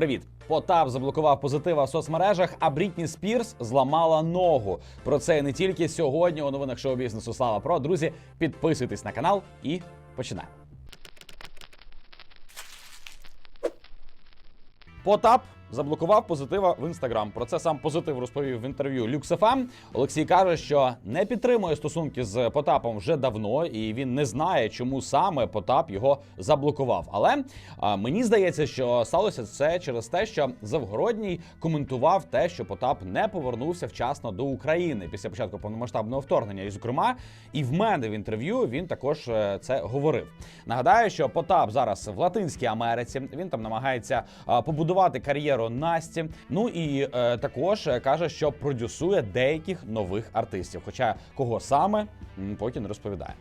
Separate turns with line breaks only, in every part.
Привіт, Потап заблокував позитива в соцмережах, а Брітні Спірс зламала ногу. Про це і не тільки сьогодні у новинах шоу бізнесу. Слава про друзі. Підписуйтесь на канал і починаємо. Потап заблокував позитива в інстаграм. Про це сам позитив розповів в інтерв'ю LuxFM. Олексій каже, що не підтримує стосунки з Потапом вже давно, і він не знає, чому саме Потап його заблокував. Але а, мені здається, що сталося це через те, що Завгородній коментував те, що Потап не повернувся вчасно до України після початку повномасштабного вторгнення. І, зокрема, і в мене в інтерв'ю він також е, це говорив. Нагадаю, що Потап зараз в Латинській Америці. Він там намагається побудувати кар'єру Насті. Ну і е, також е, каже, що продюсує деяких нових артистів. Хоча кого саме потім розповідає.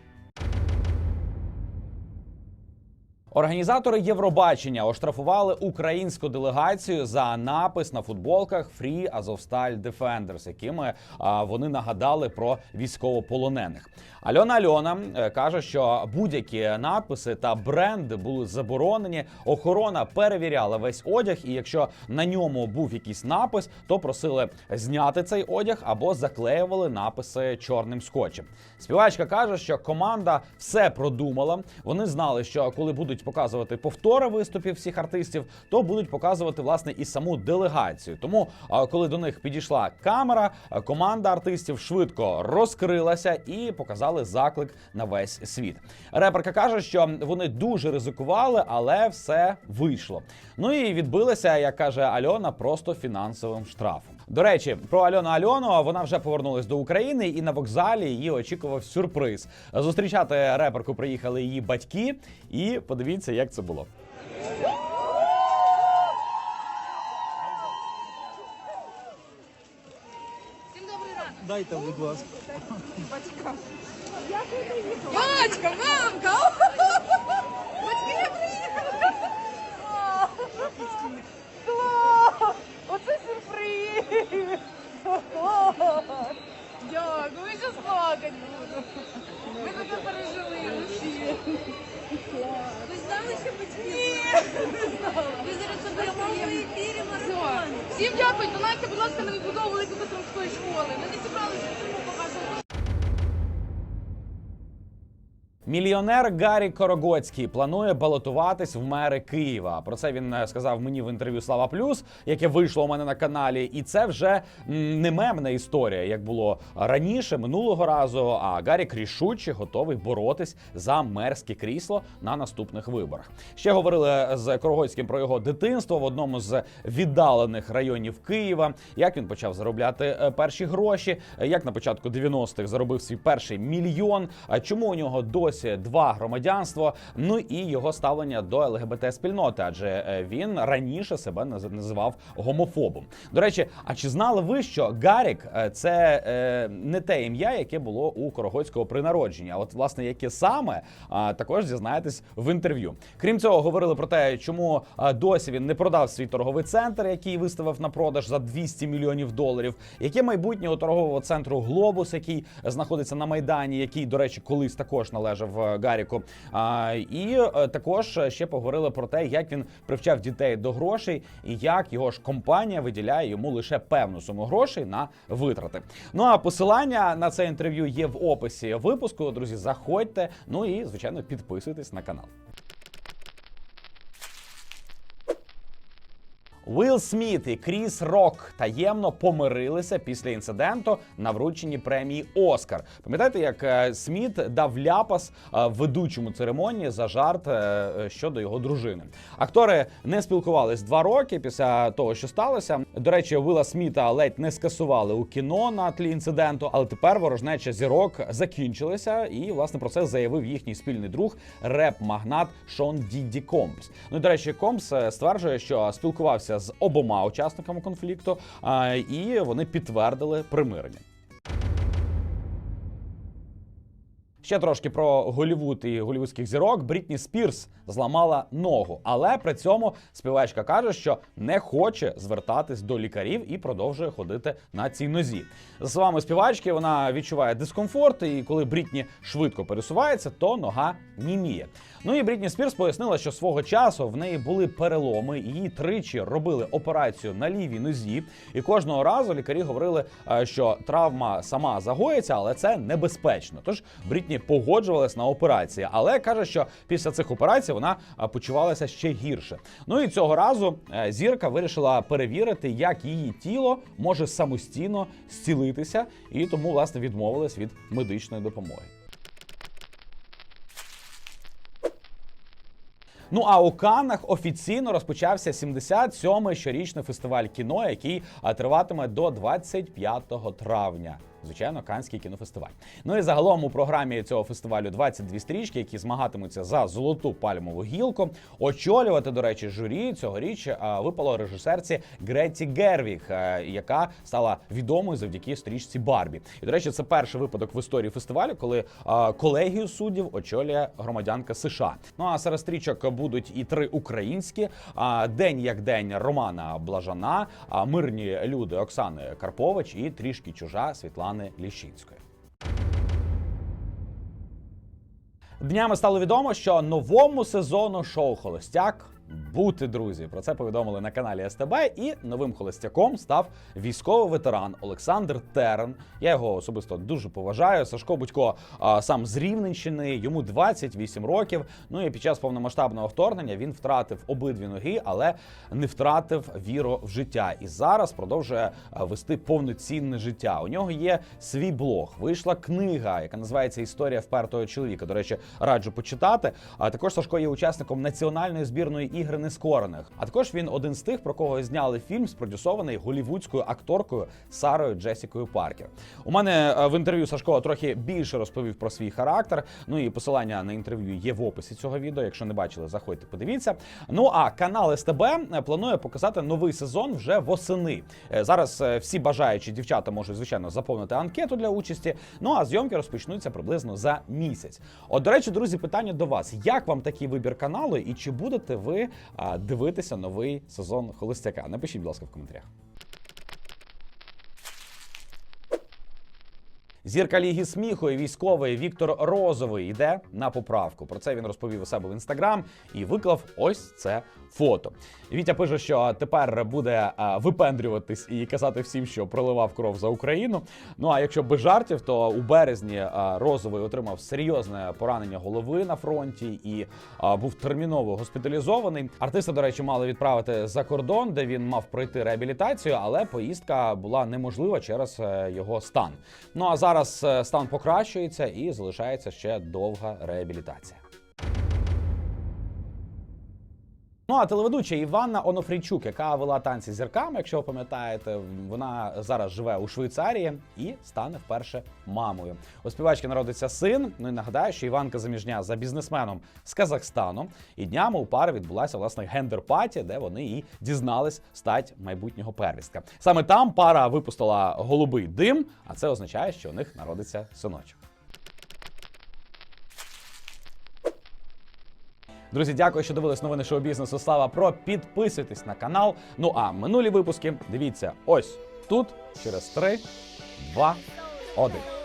Організатори Євробачення оштрафували українську делегацію за напис на футболках Free Azovstal Defenders, якими а, вони нагадали про військовополонених. Альона Альона е, каже, що будь-які надписи та бренди були заборонені. Охорона перевіряла весь одяг, і якщо на ньому був якийсь напис, то просили зняти цей одяг або заклеювали написи чорним скотчем. Співачка каже, що команда все продумала. Вони знали, що коли будуть показувати повтори виступів всіх артистів, то будуть показувати власне і саму делегацію. Тому, коли до них підійшла камера, команда артистів швидко розкрилася і показали заклик на весь світ. Реперка каже, що вони дуже ризикували, але все вийшло. Ну і відбилися, як каже Альона, просто фінансовим штрафом. До речі, про Альону Альону вона вже повернулась до України, і на вокзалі її очікував сюрприз. Зустрічати реперку приїхали її батьки, і подивіться, як це було.
Дайте, будь ласка.
Батька, мамка! Батьки, я приїхала! Клас! Оце сюрприз! Клас! Дякую, ви зараз плакати буду. Ми таке пережили усі.
Ви знали, що батьки?
Ні!
Ви зараз у прямому ефірі марафону.
Всім дякую, донайте, будь ласка, на відбудову Великої школи. Ми не зібралися покажемо.
Мільйонер Гаррі Корогоцький планує балотуватись в мери Києва. Про це він е, сказав мені в інтерв'ю Слава Плюс, яке вийшло у мене на каналі. І це вже не мемна історія, як було раніше минулого разу. А Гаррік рішуче готовий боротись за мерське крісло на наступних виборах. Ще говорили з Корогоцьким про його дитинство в одному з віддалених районів Києва. Як він почав заробляти е, перші гроші, як на початку 90-х заробив свій перший мільйон. а Чому у нього досі два громадянства? Ну і його ставлення до ЛГБТ спільноти, адже е, він раніше себе наз- називав гомофобом. До речі, а чи знали ви, що Гарік е, це е, не те ім'я, яке було у Корогоцького при народженні? А от власне яке саме також дізнаєтесь в інтерв'ю. Крім цього, говорили про те, чому досі він не продав свій торговий центр, який виставив на продаж за 200 мільйонів доларів. Яке майбутнє у торгового центру Глобус, який знаходиться на майдані, який, до речі, колись також належав е, Гаріку. А, і е, також ще поговорили про те, як він привчав дітей до грошей, і як його ж компанія виділяє йому лише певну суму грошей на витрати. Ну а посилання на це інтерв'ю є в описі випуску. Друзі, заходьте. Ну і звичайно підписуйтесь на канал. Уилл Сміт і Кріс Рок таємно помирилися після інциденту на врученні премії Оскар. Пам'ятаєте, як е, Сміт дав ляпас е, ведучому церемонії за жарт е, щодо його дружини? Актори не спілкувались два роки після того, що сталося. До речі, Уилла Сміта ледь не скасували у кіно на тлі інциденту, але тепер ворожнеча зірок закінчилася, і власне про це заявив їхній спільний друг реп-магнат Шон Дідді Компс. Ну і, до речі, Компс стверджує, що спілкувався з обома учасниками конфлікту, і вони підтвердили примирення. Ще трошки про Голівуд і голівудських зірок. Брітні Спірс зламала ногу, але при цьому співачка каже, що не хоче звертатись до лікарів і продовжує ходити на цій нозі. За словами співачки, вона відчуває дискомфорт, і коли Брітні швидко пересувається, то нога німіє. Ну і Брітні Спірс пояснила, що свого часу в неї були переломи, її тричі робили операцію на лівій нозі, і кожного разу лікарі говорили, е, що травма сама загоїться, але це небезпечно. Тож Брітні погоджувалась на операції, але каже, що після цих операцій вона почувалася ще гірше. Ну і цього разу е, зірка вирішила перевірити, як її тіло може самостійно зцілитися, і тому власне відмовилась від медичної допомоги. Ну а у Каннах офіційно розпочався 77-й щорічний фестиваль кіно, який триватиме до 25 травня. Звичайно, Канський кінофестиваль. Ну і загалом у програмі цього фестивалю 22 стрічки, які змагатимуться за золоту пальмову гілку. Очолювати, до речі, журі цьогоріч а, випало режисерці Греті Гервіг, е, яка стала відомою завдяки стрічці Барбі. І до речі, це перший випадок в історії фестивалю, коли колегію суддів очолює громадянка США. Ну а серед стрічок будуть і три українські: день як день Романа Блажана, мирні люди Оксани Карпович і трішки чужа Світлани Ліщинської. Днями стало відомо, що новому сезону шоу Холостяк бути друзі. Про це повідомили на каналі СТБ. І новим холостяком став військовий ветеран Олександр Терен. Я його особисто дуже поважаю. Сашко Будько а, сам з Рівненщини, йому 28 років. Ну і під час повномасштабного вторгнення він втратив обидві ноги, але не втратив віру в життя. І зараз продовжує вести повноцінне життя. У нього є свій блог. Вийшла книга, яка називається Історія впертого чоловіка. До речі, раджу почитати. А також Сашко є учасником національної збірної ігри нескорених. А також він один з тих, про кого зняли фільм, спродюсований голівудською акторкою Сарою Джесікою Паркер. У мене е, в інтерв'ю Сашко трохи більше розповів про свій характер. Ну і посилання на інтерв'ю є в описі цього відео. Якщо не бачили, заходьте, подивіться. Ну а канал СТБ планує показати новий сезон вже восени. Е, Зараз е, всі бажаючі дівчата можуть звичайно заповнити анкету для участі. Ну а зйомки розпочнуться приблизно за місяць. От, до речі, друзі, питання до вас: як вам такий вибір каналу, і чи будете ви дивитися новий сезон Холостяка? Напишіть, будь ласка, в коментарях. Зірка Ліги сміху і військовий Віктор Розовий йде на поправку. Про це він розповів у себе в інстаграм і виклав ось це фото. Вітя пише, що тепер буде випендрюватись і казати всім, що проливав кров за Україну. Ну а якщо без жартів, то у березні Розовий отримав серйозне поранення голови на фронті і був терміново госпіталізований. Артиста, до речі, мали відправити за кордон, де він мав пройти реабілітацію, але поїздка була неможлива через е, його стан. Ну а зараз е, стан покращується і залишається ще довга реабілітація. Ну а телеведуча Іванна Онофрійчук, яка вела танці зірками, якщо ви пам'ятаєте, вона зараз живе у Швейцарії і стане вперше мамою. У співачки народиться син. Ну і нагадаю, що Іванка заміжня за бізнесменом з Казахстану. І днями у пари відбулася власне гендер-паті, де вони і дізнались стать майбутнього первістка. Саме там пара випустила голубий дим, а це означає, що у них народиться синочок. Друзі, дякую, що дивились новини шоу бізнесу. Слава про підписуйтесь на канал. Ну а минулі випуски дивіться ось тут через 3, 2, 1.